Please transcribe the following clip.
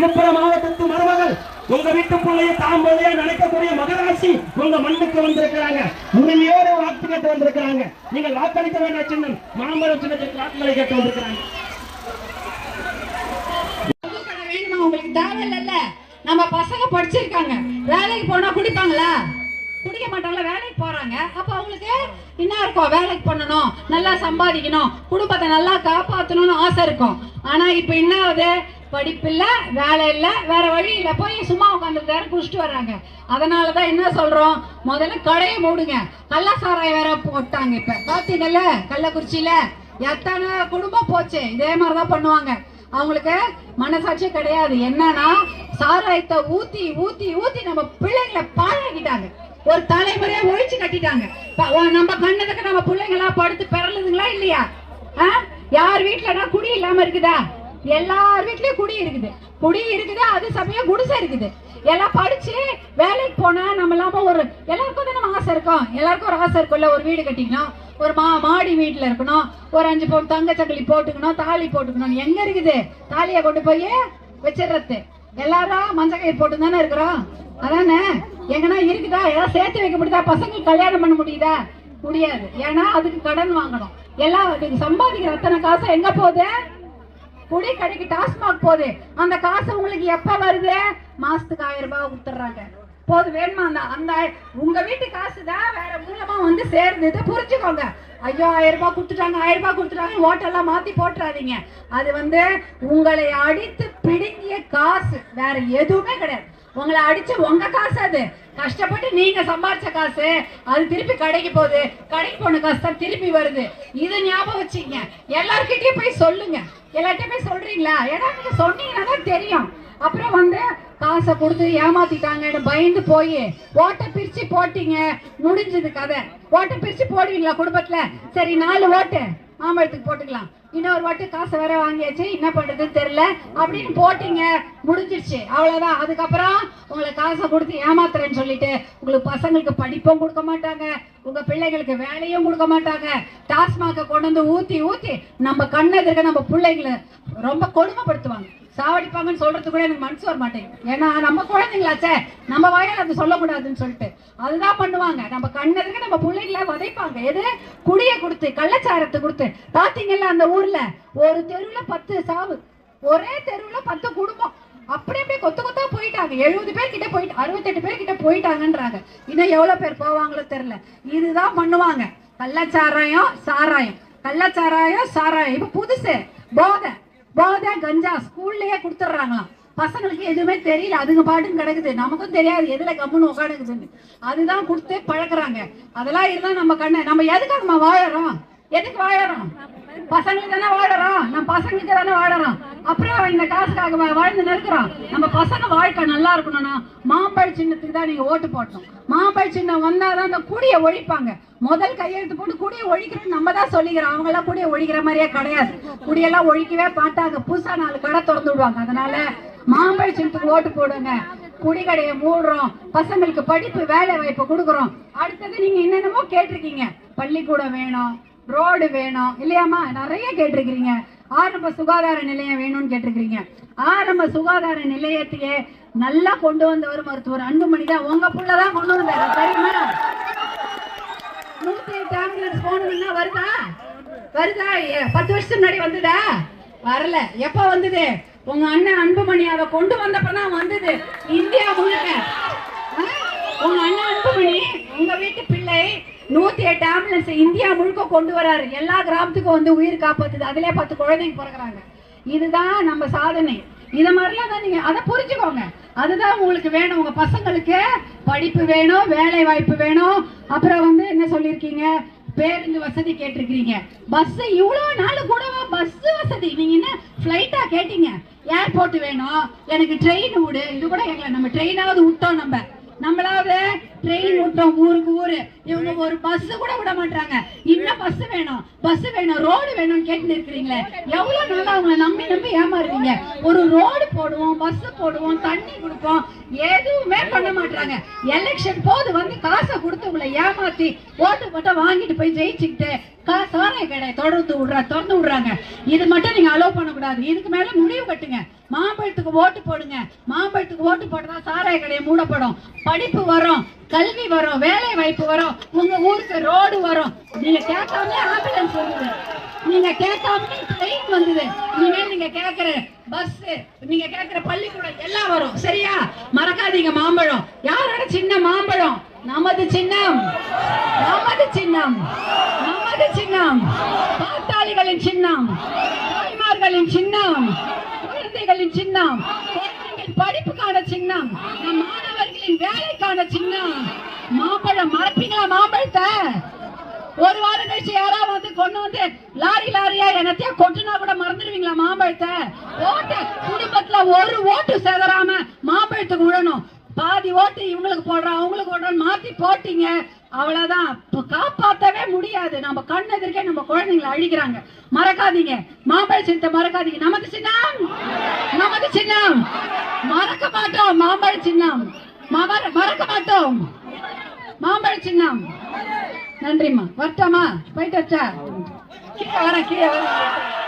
விழுப்புரம் மாவட்டத்து மருமகள். உங்க வீட்டு பிள்ளைய தாம்பொழியா நினைக்கக்கூடிய மகராசி உங்க மண்ணுக்கு வந்திருக்கிறாங்க. உரிமையோடு வாக்கு கேட்டு வந்திருக்கிறாங்க. நீங்கள் வாக்களிக்க வேண்டிய சின்னம். மாம்பழம் சின்னத்துக்கு வாக்குகளை கேட்டு வந்திருக்கிறாங்க. உங்களுக்கு? தேவையில்ல நம்ம பசங்க படிச்சிருக்காங்க. வேலைக்கு போனா குடிப்பாங்களா? குடிக்க மாட்டாங்களா? வேலைக்கு போறாங்க. அப்ப அவங்களுக்கு என்ன இருக்கும் வேலைக்கு பண்ணணும். நல்லா சம்பாதிக்கணும். குடும்பத்தை நல்லா காப்பாத்தணும்னு ஆசை இருக்கும். ஆனா இப்ப என்ன ஆகுது? படிப்பில்ல வேலை இல்ல வேற வழி இல்ல போய் சும்மா உட்காந்துருக்காரு குடிச்சிட்டு வர்றாங்க. அதனாலதான் என்ன சொல்றோம்? முதல்ல கடையை மூடுங்க. கள்ளசாராயம் வேற போட்டாங்க இப்ப. பாத்தீங்கல்ல கள்ளக்குறிச்சியில? எத்தனை குடும்பம் போச்சு? இதே மாதிரிதான் பண்ணுவாங்க. அவங்களுக்கு மனசாட்சியே கிடையாது. என்னன்னா சாராயத்தை ஊத்தி ஊத்தி ஊத்தி நம்ம பிள்ளைங்களை பாழாக்கிட்டாங்க. ஒரு தலைமுறையா ஒழிச்சு கட்டிட்டாங்க. நம்ம கண்ணதுக்கு நம்ம பிள்ளைங்களா படுத்து பிறலுதுங்களா இல்லையா? ஆ? யார் வீட்டுலன்னா குடி இல்லாம இருக்குதா? எல்லார் வீட்லயும் குடி இருக்குது. குடி இருக்குது அது சமயம் குடிசை இருக்குது. எல்லாம் படிச்சு வேலைக்கு போனா நம்ம இல்லாம ஒரு எல்லாருக்கும் தானே நம்ம ஆசை இருக்கும். எல்லாருக்கும் ஒரு ஆசை இருக்கும்ல ஒரு வீடு கட்டிக்கணும். ஒரு மா மாடி வீட்டுல இருக்கணும். ஒரு அஞ்சு பவுன் தங்க சங்கிலி போட்டுக்கணும் தாலி போட்டுக்கணும் எங்க இருக்குது? தாலியை கொண்டு போய் வச்சிடுறது. எல்லாரும் மஞ்சள் கயிறு போட்டு தானே இருக்கிறோம். அதானே? எங்கன்னா இருக்குதா? ஏதாவது சேர்த்து வைக்க முடியுதா பசங்களுக்கு கல்யாணம் பண்ண முடியுதா? முடியாது. ஏன்னா அதுக்கு கடன் வாங்கணும். எல்லாம் சம்பாதிக்கிற அத்தனை காசு எங்க போகுது? குடி கடைக்கு டாஸ்மாக் போகுது அந்த காசு உங்களுக்கு எப்ப வருது? மாசத்துக்கு ஆயிரம் ரூபாய் கொடுத்துட்றாங்க. போது வேணுமா அந்த அந்த உங்க வீட்டு காசு தான் வேற மூலமா வந்து சேர்ந்தது. இதை புரிஞ்சுக்கோங்க. ஐயோ ஆயிரம் ரூபாய் கொடுத்துட்டாங்க ஆயிரம் ரூபாய் கொடுத்துட்டாங்க ஓட்டெல்லாம் மாத்தி போட்டுறாதீங்க. அது வந்து உங்களை அடித்து பிடுங்கிய காசு. வேற எதுவுமே கிடையாது. உங்களை அடிச்சு உங்க காசு அது. கஷ்டப்பட்டு நீங்க சம்பாரிச்ச காசு அது திருப்பி கடைக்கு போகுது. கடைக்கு போன காசு தான் திருப்பி வருது. இதை ஞாபகம் வச்சுங்க எல்லாருக்கிட்டயும் போய் சொல்லுங்க. எல்லார்கிட்டயும் போய் சொல்றீங்களா? ஏன்னா நீங்க சொன்னீங்கன்னா தான் தெரியும். அப்புறம் வந்து காசை கொடுத்து ஏமாத்திட்டாங்கன்னு பயந்து போய் ஓட்டை பிரிச்சு போட்டீங்க. முடிஞ்சது கதை. ஓட்டை பிரிச்சு போடுவீங்களா குடும்பத்துல? சரி நாலு ஓட்டு. மாம்பழத்துக்கு போட்டுக்கலாம். இன்னொரு வாட்டி காசை வேற வாங்கியாச்சு என்ன பண்றதுன்னு தெரியல. அப்படின்னு போட்டீங்க முடிஞ்சிருச்சு. அவ்வளவுதான். அதுக்கப்புறம் உங்களை காசை கொடுத்து ஏமாத்துறேன்னு சொல்லிட்டு உங்களுக்கு பசங்களுக்கு படிப்பும் கொடுக்க மாட்டாங்க உங்க பிள்ளைகளுக்கு வேலையும் கொடுக்க மாட்டாங்க. டாஸ்மாக கொண்டு வந்து ஊத்தி ஊத்தி நம்ம கண்ணெதிர்க்க நம்ம பிள்ளைங்களை ரொம்ப கொடுமைப்படுத்துவாங்க. சாவடிப்பாங்கன்னு சொல்றது கூட எனக்கு மனசு வர மாட்டேங்குது ஏன்னா நம்ம குழந்தைங்களாச்சே நம்ம வாயால் அது சொல்லக்கூடாதுன்னு சொல்லிட்டு. அதுதான் பண்ணுவாங்க. நம்ம கண்ணதுக்கு நம்ம பிள்ளைங்கள வதைப்பாங்க. எது? குடிய கொடுத்து கள்ளச்சாரத்தை கொடுத்து. பார்த்தீங்கல்ல அந்த ஊர்ல ஒரு தெருவில் பத்து சாவு. ஒரே தெருவில் பத்து குடும்பம். அப்படி அப்படியே கொத்து கொத்தா போயிட்டாங்க. எழுபது பேர் கிட்ட போயிட்டு அறுபத்தெட்டு பேர் கிட்ட போயிட்டாங்கன்றாங்க. இன்னும் எவ்வளோ பேர் போவாங்களோ தெரில இதுதான் பண்ணுவாங்க. கள்ளச்சாராயம் சாராயம். கள்ளச்சாராயம் சாராயம். இப்போ புதுசு போதை. போதை கஞ்சா ஸ்கூல்லயே கொடுத்துட்றாங்களாம். பசங்களுக்கு எதுவுமே தெரியல. அதுங்க பாட்டுன்னு கிடக்குது. நமக்கும் தெரியாது. எதுல கம்முன்னு உட்காந்துக்குதுன்னு அதுதான் கொடுத்து பழக்கிறாங்க. அதெல்லாம் இருந்தா நம்ம கண்ணு நம்ம எதுக்காகம்மா வாழறோம்? எதுக்கு வாழறோம்? பசங்களுக்கு தானே வாழறோம். நம்ம பசங்களுக்கு தானே வாழறோம். அப்புறம் இந்த காசுக்காக வா- வாழ்ந்து நிற்கிறோம்? நம்ம பசங்க வாழ்க்கை நல்லா இருக்கணும்னா மாம்பழ சின்னத்துக்கு தான் நீங்க ஓட்டு போட்டோம் மாம்பழ சின்னம் வந்தாதான் அந்த குடியை ஒழிப்பாங்க. முதல் கையெழுத்து போட்டு குடியை ஒழிக்கிறோம் நம்ம தான் சொல்லிக்கிறோம். அவங்க எல்லாம் குடியை ஒழிக்கிற மாதிரியே கிடையாது. குடியெல்லாம் ஒழிக்கவே பார்த்தாங்க புதுசா நாலு கடை திறந்து விடுவாங்க. அதனால மாம்பழ சின்னத்துக்கு ஓட்டு போடுங்க. குடிகடையை மூடுறோம். பசங்களுக்கு படிப்பு வேலை வாய்ப்பு கொடுக்குறோம். அடுத்தது நீங்க என்னென்னமோ கேட்டிருக்கீங்க. பள்ளிக்கூடம் வேணும். ரோடு வேணும். இல்லையாம்மா? நிறைய கேட்டிருக்கிறீங்க. ஆரம்ப சுகாதார நிலையம் வேணும்னு கேட்டிருக்கிறீங்க. ஆரம்ப சுகாதார நிலையத்தையே நல்லா கொண்டு வந்தவர் மருத்துவர் அன்புமணி தான் உங்க புள்ள தான் கொண்டு வந்தாரு. தெரியுமா நூத்தி எட்டு ஆம்புலன்ஸ் போகணும்னா வருதா? வருதா? ஏ, பத்து வருஷத்துக்கு முன்னாடி வந்ததா? வரல. எப்ப வந்தது? உங்க அண்ணன் அன்புமணி அதை கொண்டு வந்தப்பதான் வந்தது. இந்தியா நூத்தி ஆம்புலன்ஸ் இந்தியா முழுக்க கொண்டு வராரு. எல்லா கிராமத்துக்கும் வந்து உயிர் காப்பாத்துது. அதுலயே பத்து குழந்தைங்க பிறகுறாங்க இதுதான் நம்ம சாதனை. இத மாதிரிலாம் தான் நீங்க அதை புரிஞ்சுக்கோங்க. அதுதான் உங்களுக்கு வேணும். உங்க பசங்களுக்கு படிப்பு வேணும் வேலை வாய்ப்பு வேணும். அப்புறம் வந்து என்ன சொல்லியிருக்கீங்க? பேருந்து வசதி கேட்டிருக்கிறீங்க. பஸ் இவ்வளவு நாள் கூட பஸ் வசதி. நீங்க என்ன ஃப்ளைட்டா கேட்டீங்க? ஏர்போர்ட் வேணும். எனக்கு ட்ரெயின் விடு இது கூட எங்களை நம்ம ட்ரெயினாவது விட்டோம் நம்ம. நம்மளாவது ட்ரெயின் விட்டோம் ஊருக்கு ஊரு. இவங்க ஒரு பஸ் கூட விட மாட்டாங்க இன்னும் பஸ் வேணும் பஸ் வேணும் ரோடு வேணும்னு கேட்டு இருக்கிறீங்களே. எவ்வளவு நாளா அவங்கள நம்பி நம்பி ஏமாறுவீங்க ஒரு ரோடு போடுவோம் பஸ் போடுவோம் தண்ணி கொடுப்போம் எதுவுமே பண்ண மாட்டாங்க எலெக்ஷன் போது வந்து காசை கொடுத்து உங்களை ஏமாத்தி ஓட்டு போட்ட வாங்கிட்டு போய் ஜெயிச்சுக்கிட்டு கா- சாராய கடை தொடர்ந்து விடுற திறந்து விடுறாங்க. இது மட்டும் நீங்க அலோவ் பண்ணக்கூடாது. இதுக்கு மேல முடிவு கட்டுங்க. மாம்பழத்துக்கு ஓட்டு போடுங்க. மாம்பழத்துக்கு ஓட்டு போட்டதா சாராய கடையை மூடப்படும். படிப்பு வரும் கல்வி வரும் வேலை வாய்ப்பு வரும் உங்க ஊருக்கு ரோடு வரும். நீங்க கேட்காமலே ஆம்புலன்ஸ் வந்தது நீங்க கேட்காமலே ட்ரெயின் வந்தது. இனிமேல் நீங்க கேட்கிற பஸ் நீங்க கேட்கிற பள்ளிக்கூடம் எல்லாம் வரும். சரியா? மறக்காதீங்க மாம்பழம். யாரோட சின்ன மாம்பழம்? நமது சின்னம். நமது சின்னம். நமது சின்னம். பாத்தாளிகளின் சின்னம். தாய்மார்களின் சின்னம். குழந்தைகளின் சின்னம் குழந்தைகளின் படிப்புக்கான சின்னம் நம் மாணவர்களின் வேலைக்கான சின்னம். மாம்பழம் மறப்பீங்களா மாம்பழத்தை? ஒரு வாரம் கழிச்சு யாராவது வந்து கொண்டு வந்து லாரி லாரியா என்னத்தையா கொட்டுனா கூட மறந்துடுவீங்களா மாம்பழத்தை? ஓட்டு குடும்பத்துல ஒரு ஓட்டு செதறாம மாம்பழத்துக்கு விடணும். பாதி ஓட்டு இவங்களுக்கு போடுறான் அவங்களுக்கு போடுறான்னு மாத்தி போட்டீங்க. அவ்வளவுதான். காப்பாற்றவே காப்பாத்தவே முடியாது. நம்ம கண் எதிர்க்கே நம்ம குழந்தைங்களை அழிக்கிறாங்க. மறக்காதீங்க. மாம்பழ சின்னத்தை மறக்காதீங்க. நமது சின்னம். நமது சின்னம். மறக்க மாட்டோம். மாம்பழ சின்னம். மற- மறக்க மாட்டோம். மாம்பழ சின்னம். நன்றிம்மா. வரட்டாமா போயிட்டு வச்சா கீழே வரேன் கீழே வரேன்.